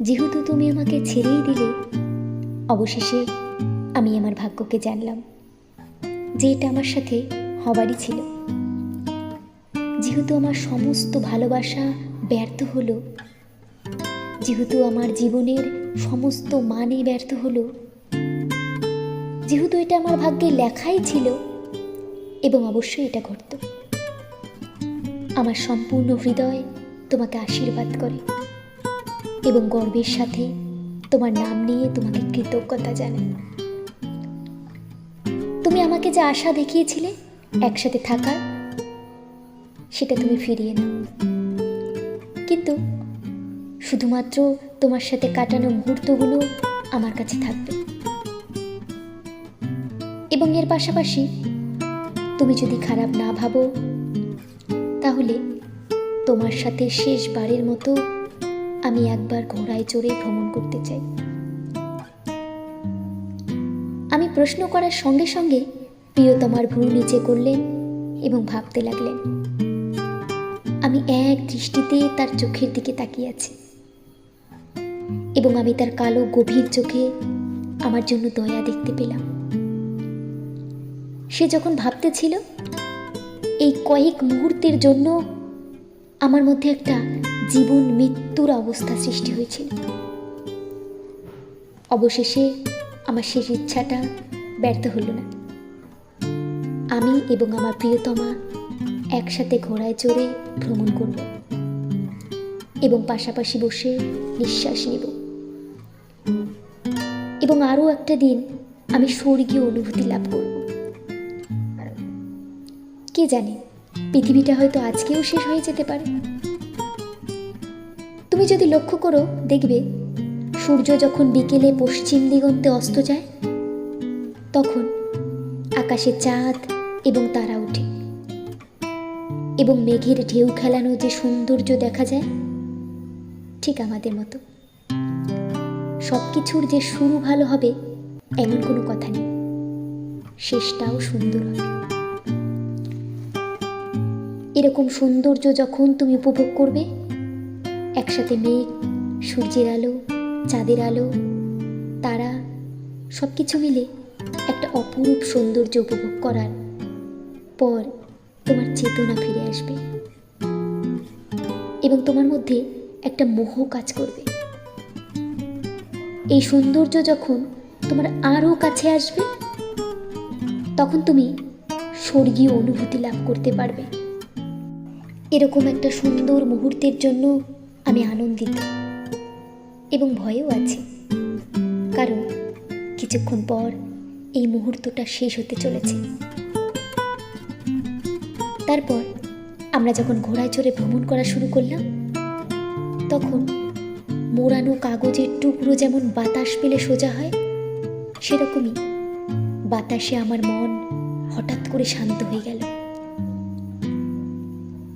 যেহেতু তুমি আমাকে ছেড়েই দিলে, অবশেষে আমি আমার ভাগ্যকে জানলাম যে এটা আমার সাথে হবারই ছিল। যেহেতু আমার সমস্ত ভালোবাসা ব্যর্থ হলো, যেহেতু আমার জীবনের সমস্ত মানে ব্যর্থ হলো, যেহেতু এটা আমার ভাগ্যে লেখাই ছিল এবং অবশ্যই এটা ঘটত। আমার সম্পূর্ণ হৃদয় তোমাকে আশীর্বাদ করে এবং গর্বের সাথে তোমার নাম নিয়ে তোমাকে কৃতজ্ঞতা জানাই। তুমি আমাকে যে আশা দেখিয়েছিলে একসাথে থাকার, সেটা তুমি ফিরিয়ে নাও। কিন্তু শুধুমাত্র তোমার সাথে কাটানো মুহূর্তগুলো আমার কাছে থাকবে। এবং এর পাশাপাশি তুমি যদি খারাপ না ভাবো, তাহলে তোমার সাথে শেষবারের মতো আমি একবার ঘোড়ায় চড়ে ভ্রমণ করতে চাই। আমি প্রশ্ন করার সঙ্গে সঙ্গে প্রিয়তমার ভুল নিচে করলেন এবং ভাবতে লাগলেন, আমি এক দৃষ্টিতে তার চোখের দিকে তাকিয়ে আছি এবং আমি তার কালো, গভীর চোখে আমার জন্য দয়া দেখতে পেলাম। সে যখন ভাবতে ছিল এই কয়েক মুহূর্তের জন্য আমার মধ্যে একটা জীবন মৃত্যুর অবস্থা সৃষ্টি হয়েছিল অবশেষে আমার শেষ ইচ্ছাটা ব্যর্থ হলো না। আমি এবং আমার প্রিয়তমা একসাথে ঘোড়ায় চড়ে ভ্রমণ করব এবং পাশাপাশি বসে নিঃশ্বাস নেব। এবং আরও একটা দিন আমি স্বর্গীয় অনুভূতি লাভ করব। কে জানে পৃথিবীটা হয়তো আজকেও শেষ হয়ে যেতে পারে। তুমি যদি লক্ষ্য করো, দেখবে, সূর্য যখন বিকেলে পশ্চিম দিগন্তে অস্ত যায়, তখন আকাশে চাঁদ এবং তারা ওঠে। এবং মেঘের ঢেউ খেলানো যে সৌন্দর্য দেখা যায়, ঠিক আমাদের মতো। সব কিছুর যে শুরু ভালো হবে, এমন কোনো কথা নেই। শেষটাও সুন্দর হবে। এরকম সৌন্দর্য যখন তুমি উপভোগ করবে, একসাথে মেঘ, সূর্যের আলো, চাঁদের আলো, তারা সব কিছু মিলে একটা অপরূপ সৌন্দর্য উপভোগ করার পর তোমার চেতনা ফিরে আসবে এবং তোমার মধ্যে একটা মোহ কাজ করবে। এই সৌন্দর্য যখন তোমার আরও কাছে আসবে, তখন তুমি স্বর্গীয় অনুভূতি লাভ করতে পারবে। এরকম একটা সুন্দর মুহূর্তের জন্য আমি আনন্দিত। এবং ভয়েও আছি। কারণ কিছুক্ষণ পর এই মুহূর্তটা শেষ হতে চলেছে। তারপর আমরা যখন ঘোড়ায় চড়ে ভ্রমণ করা শুরু করলাম, তখন মোড়ানো কাগজের টুকরো যেমন বাতাস পেলে সোজা হয়, সেরকমই বাতাসে আমার মন হঠাৎ করে শান্ত হয়ে গেল।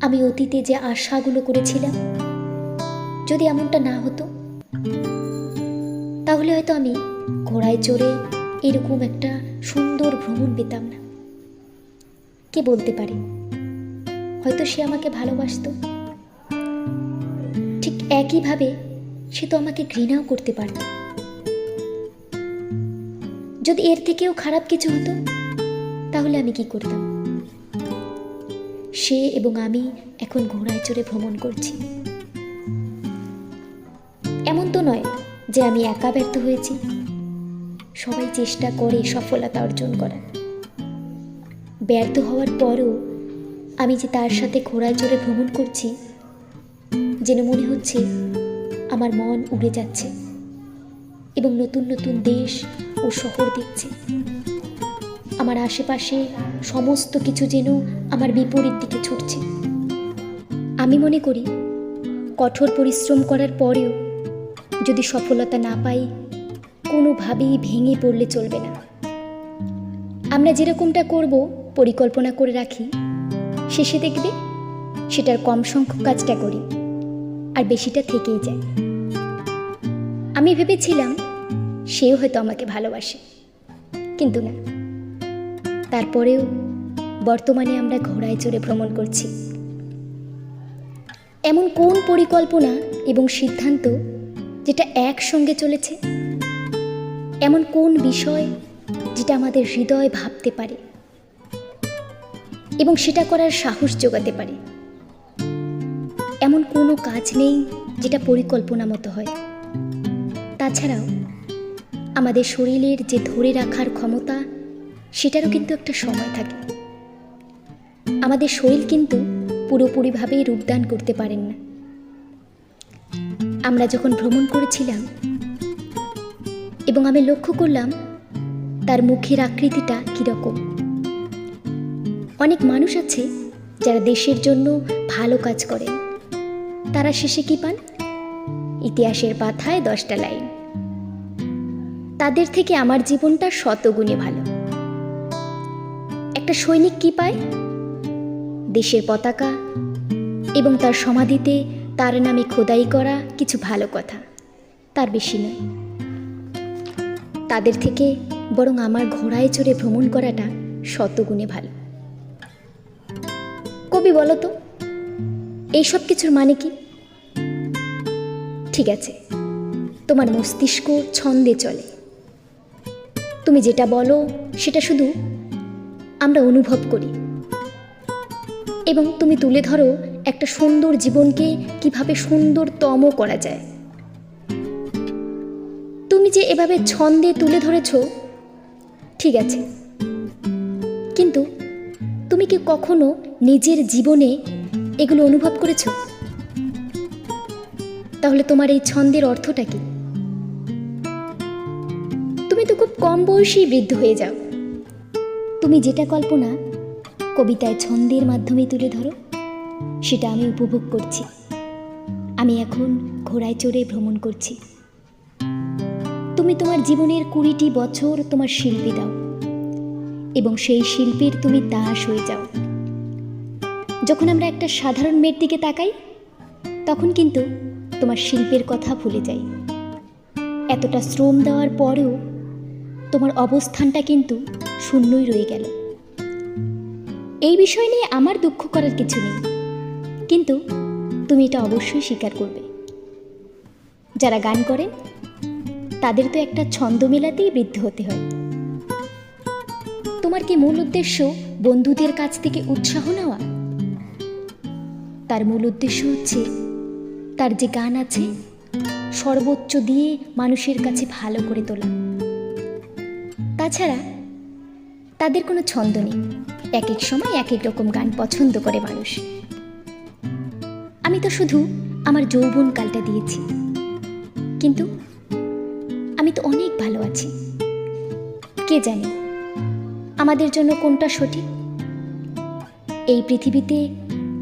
আমি অতীতে যে আশাগুলো করেছিলাম, যদি এমনটা না হতো, তাহলে হয়তো আমি ঘোড়ায় চড়ে এরকম একটা সুন্দর ভ্রমণ পেতাম না। কে বলতে পারে? হয়তো সে আমাকে ভালোবাসতো। ঠিক একইভাবে সে তো আমাকে ঘৃণাও করতে পারত। যদি এর থেকেও খারাপ কিছু হতো, তাহলে আমি কি করতাম? সে এবং আমি এখন ঘোড়ায় চড়ে ভ্রমণ করছি। এমন তো নয় যে আমি একা ব্যর্থ হয়েছি। সবাই চেষ্টা করে সফলতা অর্জন করার। ব্যর্থ হওয়ার পরও আমি যে তার সাথে ঘোড়ায় চড়ে ভ্রমণ করছি, যেন মনে হচ্ছে আমার মন উড়ে যাচ্ছে এবং নতুন নতুন দেশ ও শহর দেখছে। আমার আশেপাশে সমস্ত কিছু যেন আমার বিপরীত দিকে ছুটছে। আমি মনে করি, কঠোর পরিশ্রম করার পরেও যদি সফলতা না পাই, কোনোভাবেই ভেঙে পড়লে চলবে না। আমরা যেরকমটা করব, পরিকল্পনা করে রাখি, শেষে দেখবে সেটার কম সংখ্যক কাজটা করি, আর বেশিটা থেকেই যায়। আমি ভেবেছিলাম, সেও হয়তো আমাকে ভালোবাসে, কিন্তু না। তারপরেও বর্তমানে আমরা ঘোড়ায় চড়ে ভ্রমণ করছি। এমন কোন পরিকল্পনা এবং সিদ্ধান্ত যেটা একসঙ্গে চলেছে? এমন কোন বিষয় যেটা আমাদের হৃদয় ভাবতে পারে? এবং সেটা করার সাহস যোগাতে পারে? এমন কোনো কাজ নেই যেটা পরিকল্পনা মতো হয়। তাছাড়াও আমাদের শরীরের যে ধরে রাখার ক্ষমতা সেটারও কিন্তু একটা সময় থাকে। আমাদের শরীর কিন্তু পুরোপুরিভাবে রূপদান করতে পারেন না। আমরা যখন ভ্রমণ করেছিলাম এবং আমি লক্ষ্য করলাম, তার মুখের আকৃতিটা কীরকম। অনেক মানুষ আছে যারা দেশের জন্য ভালো কাজ করেন। তারা শেষে কি পান? ইতিহাসের পাথায় দশটা লাইন। তাদের থেকে আমার জীবনটা শতগুণে ভালো। একটা সৈনিক কি পায়? দেশের পতাকা এবং তার সমাধিতে তার নামে খোদাই করা কিছু ভালো কথা। তার বেশি নয়। তাদের থেকে বরং আমার ঘোড়ায় চড়ে ভ্রমণ করাটা শতগুণে ভালো। কবি, বলো তো এইসব কিছুর মানে কি? ঠিক আছে, তোমার মস্তিষ্ক ছন্দে চলে। তুমি যেটা বলো, সেটা শুধু আমরা অনুভব করি। এবং তুমি তুলে ধরো একটা সুন্দর জীবনকে কীভাবে সুন্দরতম করা যায়। তুমি যে এভাবে ছন্দে তুলে ধরেছ, ঠিক আছে। কিন্তু তুমি কি কখনো নিজের জীবনে এগুলো অনুভব করেছ? তাহলে তোমার এই ছন্দের অর্থটা কি? তুমি তো খুব কম বয়সেই বৃদ্ধ হয়ে যাও। তুমি যেটা কল্পনা কবিতায় ছন্দের মাধ্যমে তুলে ধরো, সেটা আমি উপভোগ করছি। আমি এখন ঘোড়ায় চড়ে ভ্রমণ করছি। তুমি তোমার জীবনের কুড়িটি বছর তোমার শিল্পী দাও, এবং সেই শিল্পীর তুমি দাস হয়ে যাও। যখন আমরা একটা সাধারণ মেয়ের দিকে তাকাই, তখন কিন্তু তোমার শিল্পের কথা ভুলে যাই। এতটা শ্রম দেওয়ার পরেও তোমার অবস্থানটা কিন্তু শূন্যই রয়ে গেল। এই বিষয় নিয়ে আমার দুঃখ করার কিছু নেই। কিন্তু তুমি এটা অবশ্যই স্বীকার করবে। যারা গান করেন, তাদের তো একটা ছন্দ মেলাতেই বৃদ্ধ হতে হয়। তোমার কি মূল উদ্দেশ্য বন্ধুদের কাছ থেকে উৎসাহ নেওয়া? তার মূল উদ্দেশ্য হচ্ছে, তার যে গান আছে, সর্বোচ্চ দিয়ে মানুষের কাছে ভালো করে তোলা। তাছাড়া তাদের কোনো ছন্দ নেই। এক এক সময় এক এক রকম গান পছন্দ করে মানুষ। আমি তো শুধু আমার যৌবন কালটা দিয়েছি। কিন্তু আমি তো অনেক ভালো আছি। কে জানে আমাদের জন্য কোনটা সঠিক? এই পৃথিবীতে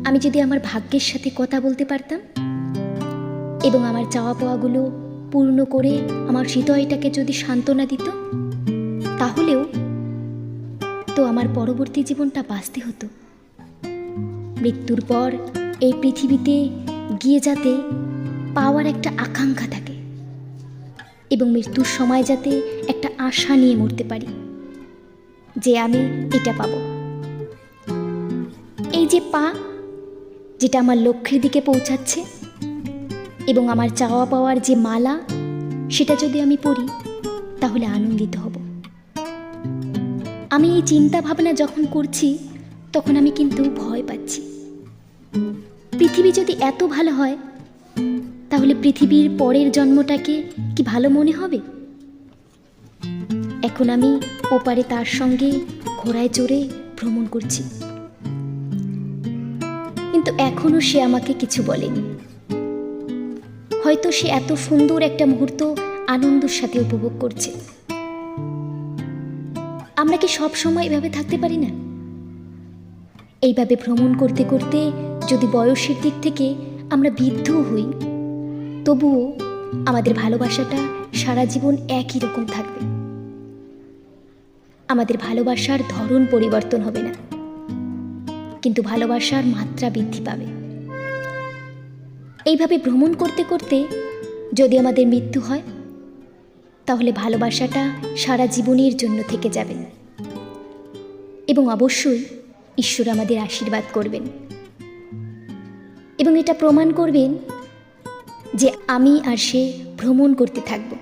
আমি যদি আমার ভাগ্যের সাথে কথা বলতে পারতাম এবং আমার চাওয়া পাওয়াগুলো পূর্ণ করে আমার হৃদয়টাকে যদি সান্ত্বনা দিত, তাহলেও তো আমার পরবর্তী জীবনটা বাঁচতে হতো। মৃত্যুর পর এই পৃথিবীতে গিয়ে যাতে পাওয়ার একটা আকাঙ্ক্ষা থাকে এবং মৃত্যুর সময় যাতে একটা আশা নিয়ে মরতে পারি যে আমি এটা পাব। এই যে পা, যেটা আমার লক্ষ্যের দিকে পৌঁছাচ্ছে এবং আমার চাওয়া পাওয়ার যে মালা, সেটা যদি আমি পড়ি তাহলে আনন্দিত হব। আমি এই চিন্তা ভাবনা যখন করছি, তখন আমি কিন্তু ভয় পাচ্ছি। পৃথিবী যদি এত ভালো হয়, তাহলে পৃথিবীর পরের জন্মটাকে কি ভালো মনে হবে? এখন আমি ওপারে তার সঙ্গে ঘোড়ায় চড়ে ভ্রমণ করছি। কিন্তু এখনও সে আমাকে কিছু বলেনি। হয়তো সে এত সুন্দর একটা মুহূর্ত আনন্দের সাথে উপভোগ করছে। আমরা কি সব সময় এভাবে থাকতে পারি না? এইভাবে ভ্রমণ করতে করতে যদি বয়সের দিক থেকে আমরা বৃদ্ধ হই, তবুও আমাদের ভালোবাসাটা সারা জীবন একই রকম থাকবে। আমাদের ভালোবাসার ধরন পরিবর্তন হবে না, কিন্তু ভালোবাসার মাত্রা বৃদ্ধি পাবে। এইভাবে ভ্রমণ করতে করতে যদি আমাদের মৃত্যু হয় তাহলে ভালোবাসাটা সারা জীবনের জন্য থেকে যাবে। এবং অবশ্যই ঈশ্বর আমাদের আশীর্বাদ করবেন। এবং এটা প্রমাণ করবেন যে আমি আর সে ভ্রমণ করতে থাকব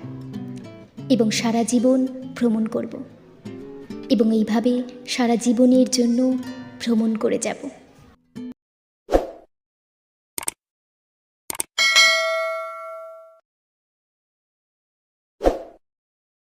এবং সারা জীবন ভ্রমণ করব। এবং এইভাবে সারা জীবনের জন্য ভ্রমণ করে যাব।